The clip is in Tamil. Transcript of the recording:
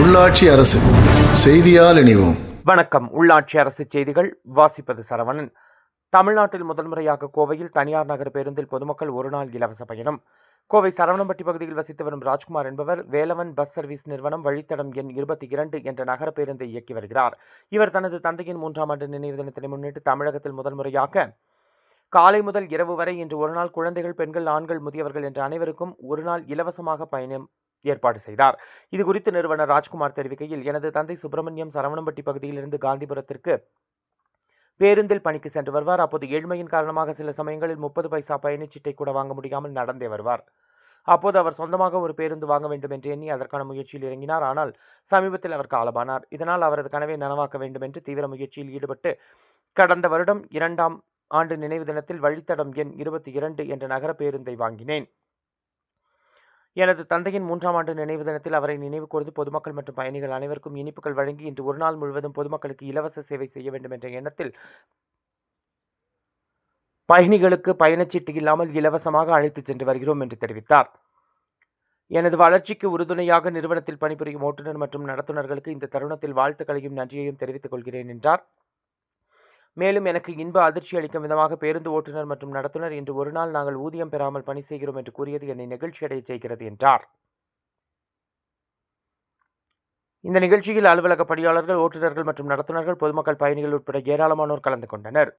உள்ளாட்சி அரசு செய்தியால் இணைவோம். வணக்கம். உள்ளாட்சி அரசு செய்திகள் வாசிப்பது சரவணன். தமிழ்நாட்டில் முதல் முறையாக கோவையில் தனியார் நகர் பேருந்தில் பொதுமக்கள் ஒருநாள் இலவச பயணம். கோவை சரவணம்பட்டி பகுதியில் வசித்து வரும் ராஜ்குமார் என்பவர் வேலவன் பஸ் சர்வீஸ் நிறுவனம் வழித்தடம் எண் இருபத்தி இரண்டு என்ற நகர பேருந்தை இயக்கி வருகிறார். இவர் தனது தந்தையின் மூன்றாம் ஆண்டு நினைவு தினத்தினை முன்னிட்டு தமிழகத்தில் முதல் முறையாக காலை முதல் இரவு வரை இன்று ஒருநாள் குழந்தைகள் பெண்கள் ஆண்கள் முதியவர்கள் என்ற அனைவருக்கும் ஒருநாள் இலவசமாக பயணம் ஏற்பாடு செய்தார். இது குறித்து நிறுவனர் ராஜ்குமார் தெரிவிக்கையில் எனது தந்தை சுப்பிரமணியம் சரவணம்பட்டி பகுதியிலிருந்து காந்திபுரத்திற்கு பேருந்தில் பணிக்கு சென்று வருவார். அப்போது ஏழ்மையின் காரணமாக சில சமயங்களில் முப்பது பைசா பயணச்சீட்டை கூட வாங்க முடியாமல் நடந்தே வருவார். அப்போது அவர் சொந்தமாக ஒரு பேருந்து வாங்க வேண்டும் என்று எண்ணி அதற்கான முயற்சியில் இறங்கினார். ஆனால் சமீபத்தில் அவர் காலமானார். இதனால் அவரது கனவை நனவாக்க வேண்டும் என்று தீவிர முயற்சியில் ஈடுபட்டு கடந்த வருடம் இரண்டாம் ஆண்டு நினைவு தினத்தில் வழித்தடம் எண் இருபத்தி இரண்டு என்ற நகர பேருந்தை வாங்கினேன். எனது தந்தையின் மூன்றாம் ஆண்டு நினைவு தினத்தில் அவரை நினைவு கூர்ந்து பொதுமக்கள் மற்றும் பயணிகள் அனைவருக்கும் இனிப்புகள் வழங்கி இன்று ஒரு நாள் முழுவதும் பொதுமக்களுக்கு இலவச சேவை செய்ய வேண்டும் என்ற எண்ணத்தில் பயணிகளுக்கு பயணச்சீட்டு இல்லாமல் இலவசமாக அழைத்துச் சென்று வருகிறோம் என்று தெரிவித்தார். எனது வளர்ச்சிக்கு உறுதுணையாக நிறுவனத்தில் பணிபுரியும் ஓட்டுநர் மற்றும் நடத்துனர்களுக்கு இந்த தருணத்தில் வாழ்த்துக்களையும் நன்றியையும் தெரிவித்துக் கொள்கிறேன் என்றார். மேலும் எனக்கு இன்ப அதிர்ச்சி அளிக்கும் விதமாக பேருந்து ஓட்டுநர் மற்றும் நடத்துனர் இன்று ஒரு நாள் நாங்கள் ஊதியம் பெறாமல் பணி செய்கிறோம் என்று கூறியது என்னை நெகிழ்ச்சியடைய செய்கிறது என்றார். இந்த நிகழ்ச்சியில் அலுவலக பணியாளர்கள் ஓட்டுநர்கள் மற்றும் நடத்துனர்கள் பொதுமக்கள் பயணிகள் உட்பட ஏராளமானோர் கலந்து கொண்டனர்.